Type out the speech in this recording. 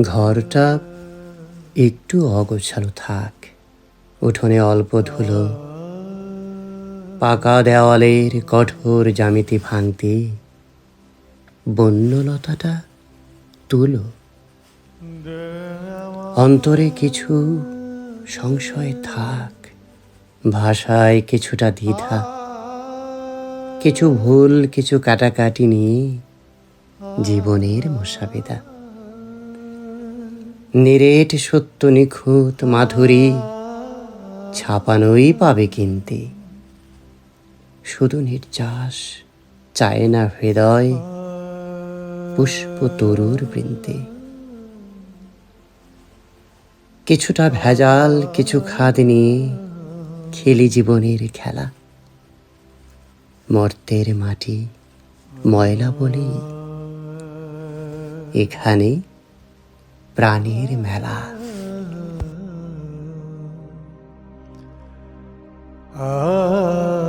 ঘরটা একটু অগোছালো থাক। উঠোনে অল্প ধুলো। পাকা দেওয়ালের কঠোর জ্যামিতি ভাঙতে বন্যলতাটা তুলো। অন্তরে কিছু সংশয় থাক। ভাষায় কিছুটা দ্বিধা। কিছু ভুল, কিছু কাটাকাটি নিয়ে জীবনের মোসাবেদা নিরেট সত্য নিখুঁত মাধুরী ছাপানোই পাবে কিনতে। শুধু নির্যাস চায় না হৃদয়, পুষ্প তরুর বৃন্তে। কিছুটা ভেজাল, কিছু খাদ নিয়ে খেলি জীবনের খেলা। মর্তের মাটি ময়লা বলে এখানে প্রাণীর মেলা। ah